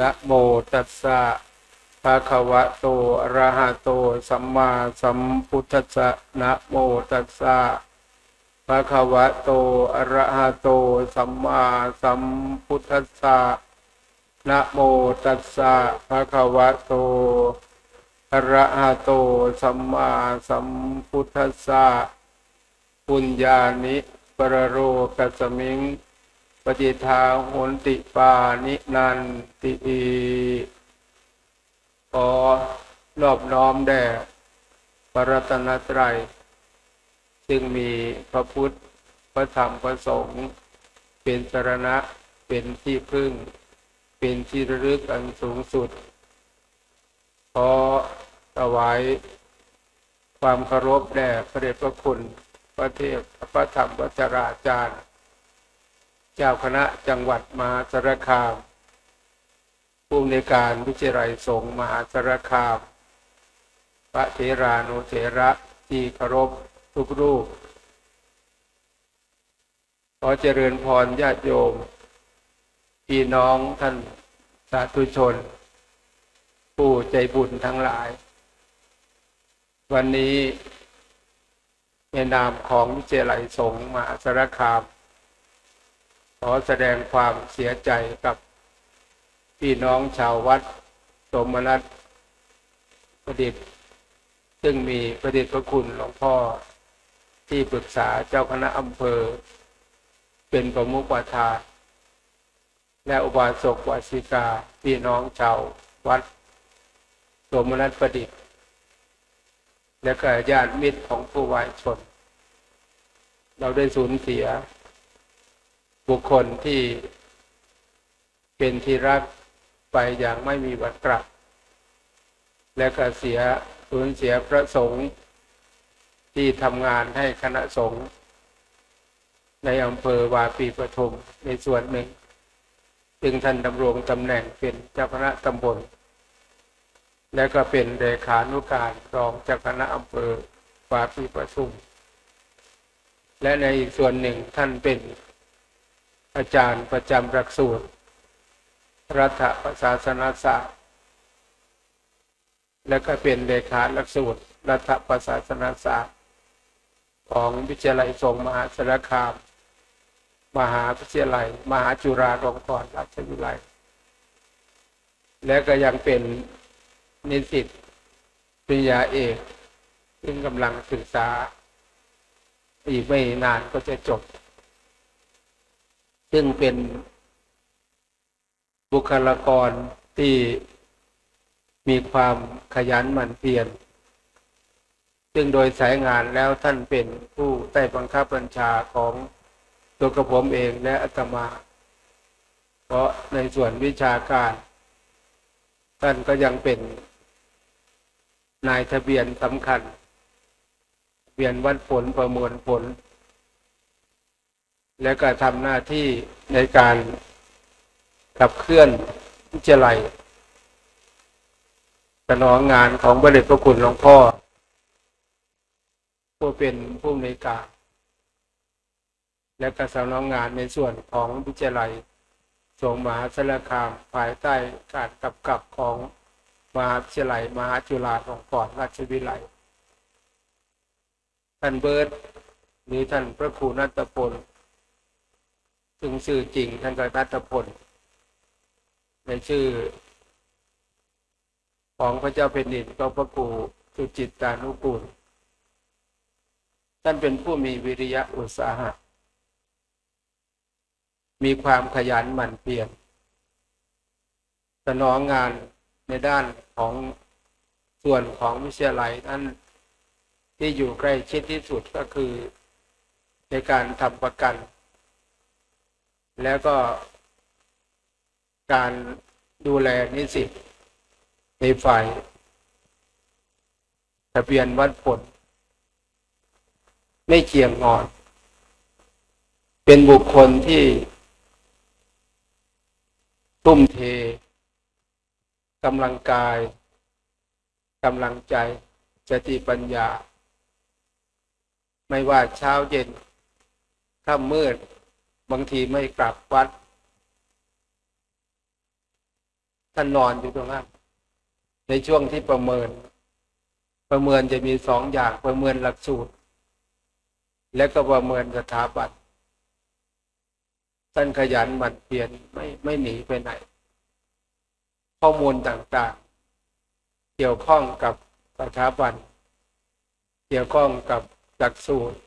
นะโมตัสสะภะคะวะโตอะระหะโต สัมมาสัมพุทธัสสะนะโมตัสสะภะคะวะโตอะระหะโต สัมมาสัมพุทธัสสะนะโมตัสสะภะคะวะโตอะระหะโต สัมมาสัมพุทธัสสะปุญญานิปรโรกัสสมิง ปฏิทาโหนติปานินันติอีขอนอบน้อมแด่พระรัตนตรัย ซึ่งมีพระพุทธ พระธรรม พระสงฆ์เป็นสรณะ เป็นที่พึ่ง เป็นที่ระลึกอันสูงสุด ขอถวายความเคารพแด่พระเดชพระคุณ พระเทพพระธรรมพระจราจารย์ เจ้าคณะจังหวัดมหาสารคาม ผู้อำนการวิจัยสงฆ์มหาสารคาม พระเถรานุเถระที่เคารพทุกรูป ขอเจริญพรญาติโยม พี่น้องท่านสาธุชน ผู้ใจบุญทั้งหลาย วันนี้ในนามของวิเจัยไรสงฆ์มหาสารคาม ขอแสดงความเสียใจกับพี่น้องชาววัดสมนัตประดิษฐ์ ซึ่งมีประดิษฐ์พระคุณหลวงพ่อที่ปรึกษาเจ้าคณะอำเภอ เป็นประมุขประธานและอุบาสกวาสิกาพี่น้องชาววัดสมนัตประดิษฐ์ และก็ญาติมิตรของผู้วายชน เราได้สูญเสีย บุคคลที่เป็นที่รักไปอย่างไม่มีวันกลับ และก็เสียสูญเสียพระสงฆ์ที่ทำงานให้คณะสงฆ์ในอำเภอวาปีปทุมในส่วนหนึ่ง จึงท่านดำรงตำแหน่งเป็นเจ้าคณะตำบล และก็เป็นเลขานุการรองเจ้าคณะอำเภอวาปีปทุมและในอีกส่วนหนึ่งท่านเป็น อาจารย์ประจำหลักสูตร รัฐประศาสนศาสตร์ และก็เป็นเลขาหลักสูตร รัฐประศาสนศาสตร์ ของวิทยาลัยสงฆ์มหาสารคาม มหาวิทยาลัย มหาจุฬาลงกรณราชวิทยาลัย และก็ยังเป็นนิสิตปริญญาเอก ซึ่งกำลังศึกษา อีกไม่นานก็จะจบ ซึ่งเป็นบุคลากรที่มีความขยันหมั่นเพียร ซึ่งโดยสายงานแล้วท่านเป็นผู้ใต้บังคับบัญชาของตัวกระผมเองและอาตมา เพราะในส่วนวิชาการ ท่านก็ยังเป็นนายทะเบียนสำคัญเปลี่ยนวัดผลประมวลผล และก็ทำหน้าที่ในการขับเคลื่อนวิจัยสนองงานของบริษัทพระคุณหลวงพ่อ ผู้เป็นผู้ในการและก็สนองงานในส่วนของวิจัยลัยสงมหาสารคามภายใต้การกำกับของมหาวิทยาลัยมหาจุฬาลงกรณราชวิทยาลัยท่านเบิร์ตหรือท่านพระครูนัตพล ซึ่งชื่อจริงท่านก็นัตพลในชื่อ ของพระเจ้าแผ่นดินก็พระครูสุจิตตานุกูล ท่านเป็นผู้มีวิริยะอุตสาหะ มีความขยันหมั่นเพียรสนองงานในด้านของส่วนของวิทยาลัยนั้นที่อยู่ใกล้ชิดที่สุดก็คือ ในการทำประกัน แล้วก็การดูแลนิสิตในฝ่ายทะเบียนวัดผล ไม่เคียงงอน เป็นบุคคลที่ ทุ่มเทกำลังกายกำลังใจสติปัญญา ไม่ว่าเช้าเย็นค่ำมืด บางทีไม่กลับวัด ท่านนอนอยู่ตรงนั้น ในช่วงที่ประเมิน ประเมินจะมีสองอย่างประเมินหลักสูตร และก็ประเมินสถาบันท่านขยันหมั่นเพียรไม่ไม่หนีไปไหน ข้อมูลต่างๆ เกี่ยวข้องกับสถาบัน เกี่ยวข้องกับหลักสูตร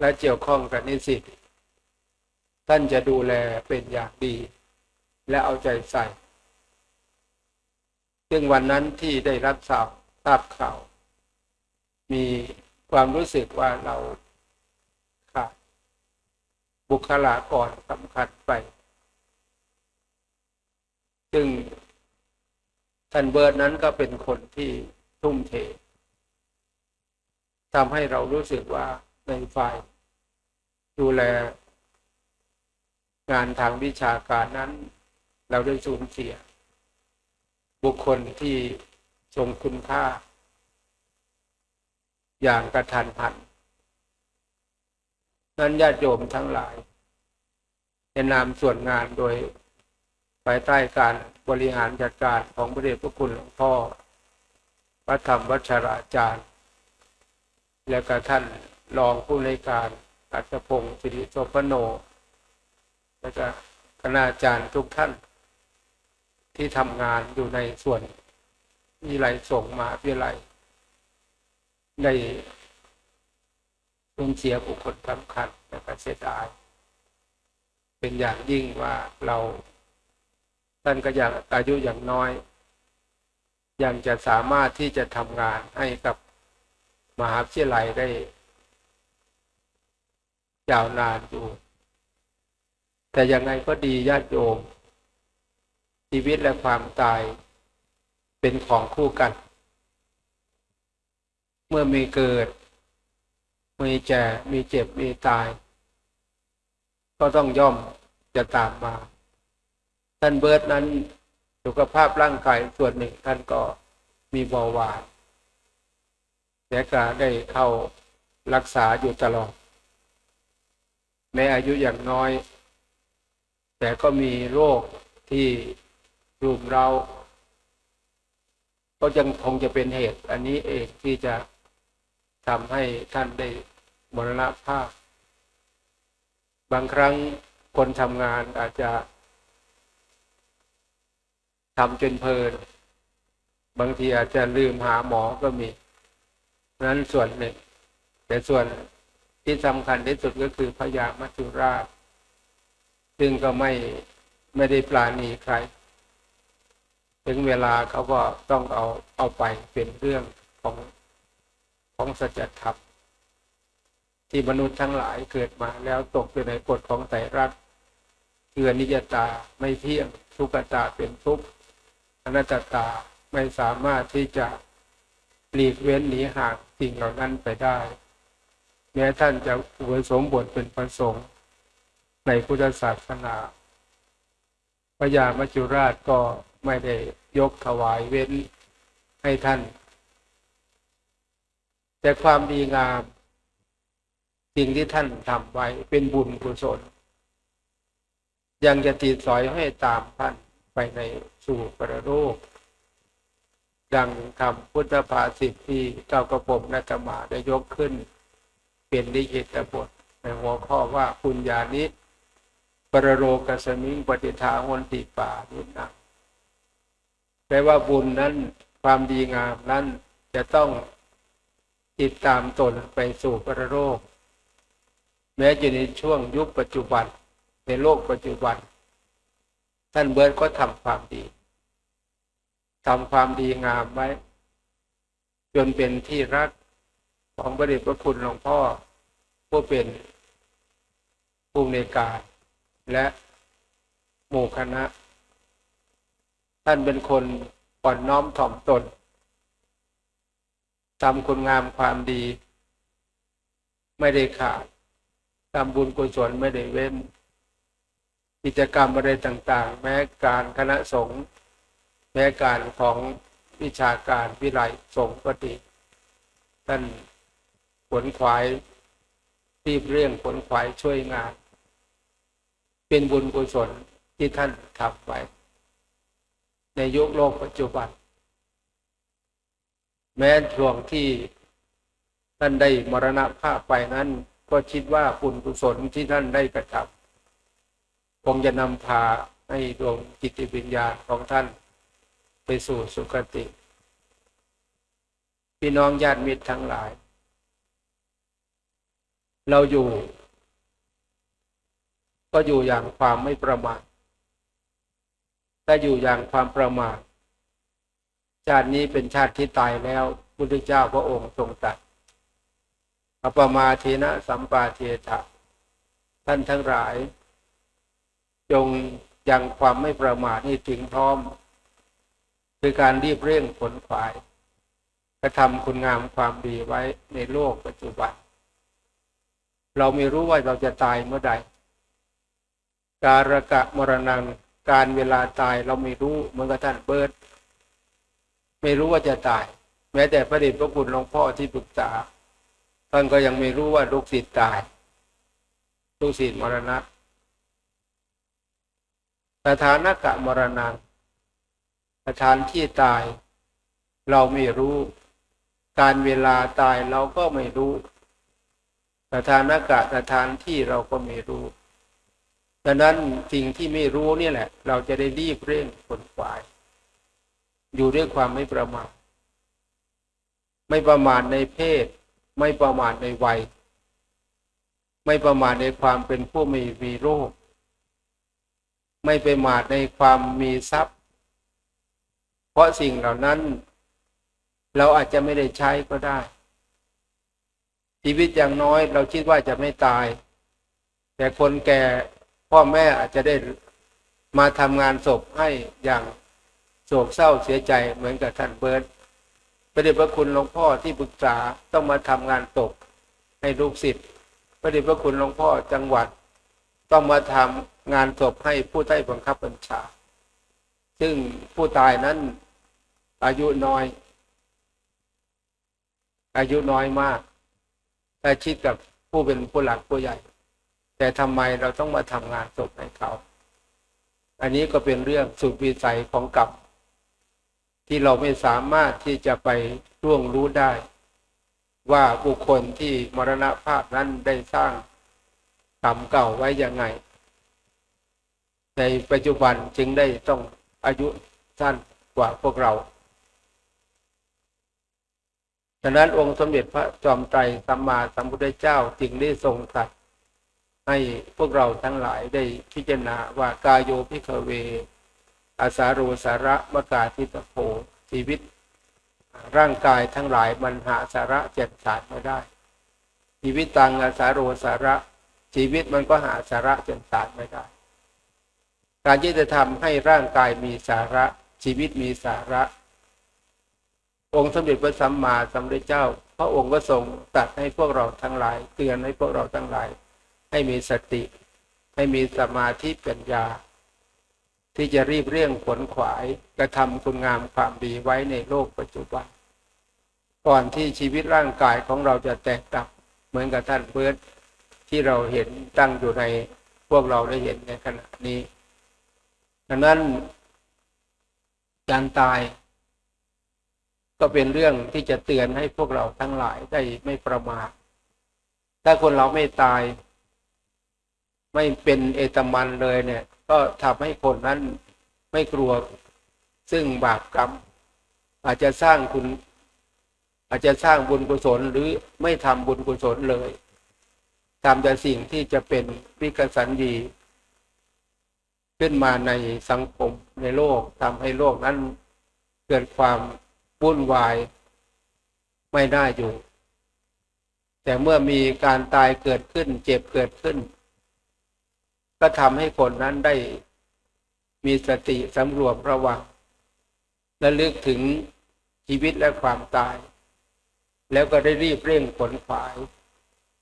และเกี่ยวข้องกับนิสิต ท่านจะดูแลเป็นอย่างดี และเอาใจใส่ ซึ่งวันนั้นที่ได้รับทราบทราบข่าว มีความรู้สึกว่าเราขาดบุคลากรสำคัญไป ซึ่งท่านเบิร์ดนั้นก็เป็นคนที่ทุ่มเททำให้เรารู้สึกว่าในฝ่ายดูแล งานทางวิชาการนั้น เราได้สูญเสีย บุคคลที่ทรงคุณค่า อย่างกระทันหันนั้นญาติโยมทั้งหลายในนามส่วนงานโดยภายใต้การบริหารจัดการของพระเดชพระคุณหลวงพ่อพระธรรมวัชราจารย์ และก็ท่านรองผู้ในการอัจพงศ์สิริโสพโน และก็คณาจารย์ทุกท่าน ที่ทำงานอยู่ในส่วนวิไลส่งมาวิไลได้สูญเสียบุคคลสำคัญและก็เสียดายเป็นอย่างยิ่งว่าเราท่านก็ยังอายุอย่างน้อย ยังจะสามารถที่จะทำงานให้กับมหาวิทยาลัยได้ยาวนานอยู่ แต่ยังไงก็ดีญาติโยม ชีวิตและความตายเป็นของคู่กัน เมื่อมีเกิด มีแก่มีเจ็บมีตาย ก็ต้องย่อมจะตามมา ท่านเบิร์ตนั้นสุขภาพร่างกายส่วนหนึ่งท่านก็มีเบาหวานแต่ก็ได้เข้ารักษาอยู่ตลอดแม้อายุอย่างน้อย แต่ก็มีโรคที่รุมเรา ก็ยังคงจะเป็นเหตุ อันนี้เองที่จะทำให้ท่านได้มรณภาพ บางครั้งคนทำงานอาจจะทำจนเพลิน บางทีอาจจะลืมหาหมอก็มีนั้นส่วนหนึ่ง แต่ส่วนที่สำคัญที่สุดก็คือพยามัจจุราช ซึ่งก็ไม่ไม่ได้ปลาณีใคร ถึงเวลาเขาก็ต้องเอาเอาไปเป็นเรื่องของของสัจธรรมที่มนุษย์ทั้งหลายเกิดมาแล้วตกอยู่ในกฎของไตรรักคืออนิจตาไม่เที่ยงทุกตาเป็นทุกข์อนัตตาไม่สามารถที่จะหลีกเว้นหนีห่างสิ่งเหล่านั้นไปได้ แม้ท่านจะอุปสมบทเป็นพระสงฆ์ ในพุทธศาสนาพระยามัจจุราชก็ไม่ได้ยกถวายเว้นให้ท่าน แต่ความดีงาม สิ่งที่ท่านทำไว้เป็นบุญกุศล ยังจะติดสอยให้ตามท่านไปในสู่ประโลกดังคำพุทธภาษิตที่เจ้ากระผมนัตมาได้ยกขึ้น เป็นลิขิตบทในหัวข้อว่าปุญญานิ ปรโรกสมิงปฏิทาหนติป่านินังแปลว่าบุญนั้นความดีงามนั้นจะต้องติดตามตนไปสู่ปรโลกแม้จะในช่วงยุคปัจจุบันในโลกปัจจุบัน ท่านเบิร์ตก็ทำความดีทำความดีงามไว้ จนเป็นที่รักของพระเดชพระคุณหลวงพ่อผู้เป็นผู้ในการ และหมู่คณะ ท่านเป็นคนอ่อนน้อมถ่อมตนทำคุณงามความดี ไม่ได้ขาดทำบุญกุศลไม่ได้เว้น กิจกรรมอะไรต่างๆ แม้การคณะสงฆ์แม้การของวิชาการวิไลสงฆ์ก็ดีท่านผลขวายรีบเร่งผลขวายช่วยงาน เป็นบุญกุศลที่ท่านทำไว้ ในยุคโลกปัจจุบัน แม้ช่วงที่ท่านได้มรณภาพไปนั้น ก็คิดว่าบุญกุศลที่ท่านได้กระทำคงจะนำพาให้ดวงจิตวิญญาณของท่านไปสู่สุคติ พี่น้องญาติมิตรทั้งหลาย เราอยู่ ก็อยู่อย่างความไม่ประมาทถ้าอยู่อย่างความประมาทชาตินี้เป็นชาติที่ตายแล้วพุทธเจ้าพระองค์ทรงตรัสอปมาเทนะสัมปาเทถะท่านทั้งหลาย จงยังความไม่ประมาทให้ถึงพร้อม คือการรีบเร่งผลฝ่ายกระทำคุณงามความดีไว้ในโลกปัจจุบัน เราไม่รู้ว่าเราจะตายเมื่อใด การกะมรณังการเวลาตายเราไม่รู้เหมือนกับท่านเบิร์ดไม่รู้ว่าจะตาย แม้แต่พระเดชพระคุณหลวงพ่อที่ปรึกษา ท่านก็ยังไม่รู้ว่าลูกศิษย์ตาย ลูกศิษย์มรณะสถานกะมรณะสถานที่ตาย เราไม่รู้ การเวลาตายเราก็ไม่รู้ สถานกะสถานที่เราก็ไม่รู้ ดังนั้นสิ่งที่ไม่รู้นี่แหละ เราจะได้รีบเร่งผลฝาย อยู่ด้วยความไม่ประมาทไม่ประมาทในเพศ ไม่ประมาทในวัย ไม่ประมาทในความเป็นผู้มีมีโรค ไม่ประมาทในความมีทรัพย์ เพราะสิ่งเหล่านั้น เราอาจจะไม่ได้ใช้ก็ได้ ชีวิตอย่างน้อยเราคิดว่าจะไม่ตาย แต่คนแก่ พ่อแม่อาจจะได้มาทำงานศพให้อย่างโศกเศร้าเสียใจเหมือนกับท่านเบิร์ตพระเดชพระคุณหลวงพ่อที่ปรึกษาต้องมาทำงานศพให้ลูกศิษย์พระเดชพระคุณหลวงพ่อจังหวัด ต้องมาทำงานศพให้ผู้ใต้บังคับบัญชา ซึ่งผู้ตายนั้นอายุน้อย อายุน้อยมากแต่ชิดกับผู้เป็นผู้หลักผู้ใหญ่ แต่ทำไมเราต้องมาทำงานศพให้เขา อันนี้ก็เป็นเรื่องสุดวิสัยของกรรมที่เราไม่สามารถที่จะไปร่วงรู้ได้ ว่าบุคคลที่มรณภาพนั้นได้สร้างกรรมเก่าไว้ยังไง ในปัจจุบันจึงได้ต้องอายุสั้นกว่าพวกเราฉะนั้นองค์สมเด็จพระจอมไตรสัมมาสัมพุทธเจ้าจึงได้ทรงตรัส ให้พวกเราทั้งหลายได้พิจารณาว่ากายโยพิคเว อาสารูสาระมกาทิตโพชีวิต ร่างกายทั้งหลายมันหาสาระเจ็ดสารไม่ได้ ชีวิตตังอาสารูสาระชีวิตมันก็หาสาระเจ็ดสารไม่ได้ การที่จะทำให้ร่างกายมีสาระชีวิตมีสาระ องค์สมเด็จพระสัมมาสัมพุทธเจ้า พระองค์ก็ทรงตัดให้พวกเราทั้งหลาย เตือนให้พวกเราทั้งหลาย ให้มีสติ ให้มีสมาธิปัญญา ที่จะรีบเร่งขวนขวายกระทำคุณงามความดีไว้ในโลกปัจจุบัน ก่อนที่ชีวิตร่างกายของเราจะแตกดับเหมือนกับท่านเบิร์ตที่เราเห็นตั้งอยู่ในพวกเราได้เห็นในขณะนี้ดังนั้นการตาย ก็เป็นเรื่องที่จะเตือนให้พวกเราทั้งหลายได้ไม่ประมาทถ้าคนเราไม่ตาย ไม่เป็นเอตมันเลยเนี่ย ก็ทำให้คนนั้นไม่กลัว ซึ่งบาปกรรม อาจจะสร้างคุณ อาจจะสร้างบุญกุศลหรือไม่ทำบุญกุศลเลยทำแต่สิ่งที่จะเป็นวิกสันดี ขึ้นมาในสังคมในโลกทำให้โลกนั้นเกิดความวุ่นวาย ไม่ได้อยู่ แต่เมื่อมีการตายเกิดขึ้น เจ็บเกิดขึ้น ก็ทำให้คนนั้นได้มีสติสำรวมระวังและลึกถึงชีวิตและความตาย แล้วก็ได้รีบเร่งผลฝาย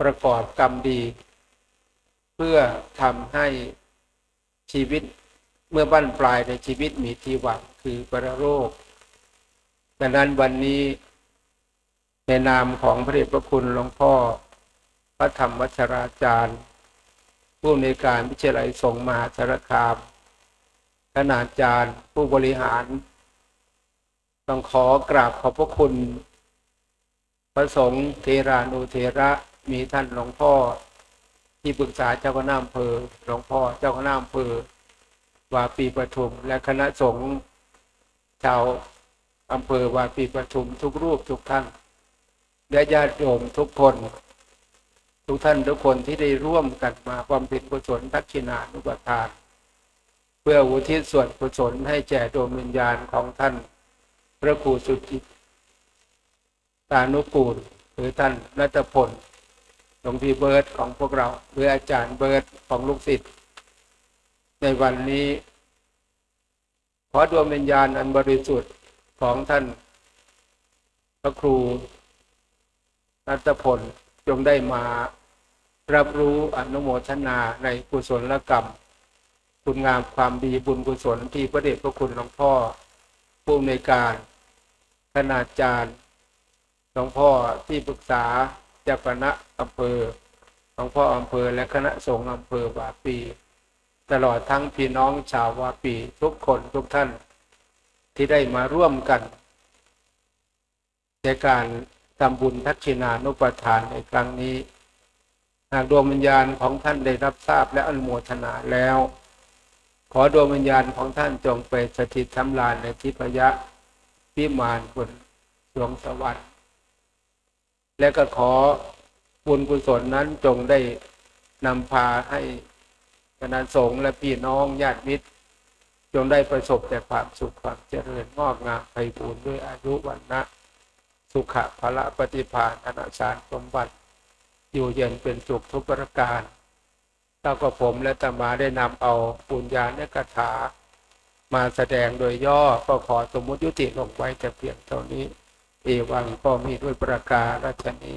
ประกอบกรรมดี เพื่อทำให้ชีวิตเมื่อบั้นปลายในชีวิตมีที่หวังคือปรโรคดังนั้นวันนี้ในนามของพระเดชพระคุณหลวงพ่อ พระธรรมวัชราจารย์ ผู้ในการวิทยาลัยส่งมาสารคามคณาจารย์ผู้บริหาร ต้องขอกราบขอบพระคุณ พระสงฆ์เทรานุเทระมีท่านหลวงพ่อ ที่ปรึกษาเจ้าคณะอำเภอหลวงพ่อเจ้าคณะอำเภอวาปีปทุม และคณะสงฆ์ชาวอำเภอวาปีปทุมทุกรูปทุกท่านและญาติโยมทุกคน ทุกท่านทุกคนที่ได้ร่วมกันมาบำเพ็ญกุศลทักษิณานุปทาน เพื่ออุทิศส่วนกุศลให้แก่ดวงวิญญาณของท่าน พระครูสุจิตตานุกูลหรือท่านรัตพลหลวงพี่เบิร์ดของพวกเราหรืออาจารย์เบิร์ดของลูกศิษย์ในวันนี้ ขอดวงวิญญาณอันบริสุทธิ์ของท่าน พระครูรัตพล จงได้มารับรู้อนุโมทนาในกุศลกรรม คุณงามความดีบุญกุศลที่พระเดชพระคุณหลวงพ่อ ผู้อำนวยการคณาจารย์หลวงพ่อที่ปรึกษาเจ้าคณะอำเภอหลวงพ่ออำเภอและคณะสงฆ์อำเภอวาปี ตลอดทั้งพี่น้องชาววาปีทุกคนทุกท่านที่ได้มาร่วมกันในการ ทำบุญทักษิณานุปทานในครั้งนี้ หากดวงวิญญาณของท่านได้รับทราบและอนุโมทนาแล้ว ขอดวงวิญญาณของท่านจงไปสถิตทำลานในทิพยะพิมานบนดวงสวรรค์และก็ขอบุญกุศลนั้นจงได้นำพาให้คณะสงฆ์และพี่น้องญาติมิตร จงได้ประสบแต่ความสุขความเจริญงอกงามไพบูรด้วยอายุวันนะ สุขะพละปฏิภาณอนสารสมบัติอยู่เย็นเป็นสุขทุกประการแล้าก็ผมและตมาได้นำเอาปุญญาเนกถา มาแสดงโดยย่อก็ขอสมมติยุติลงไว้แต่เพียงเท่านี้ เอวังก็มีด้วยประการรัชนี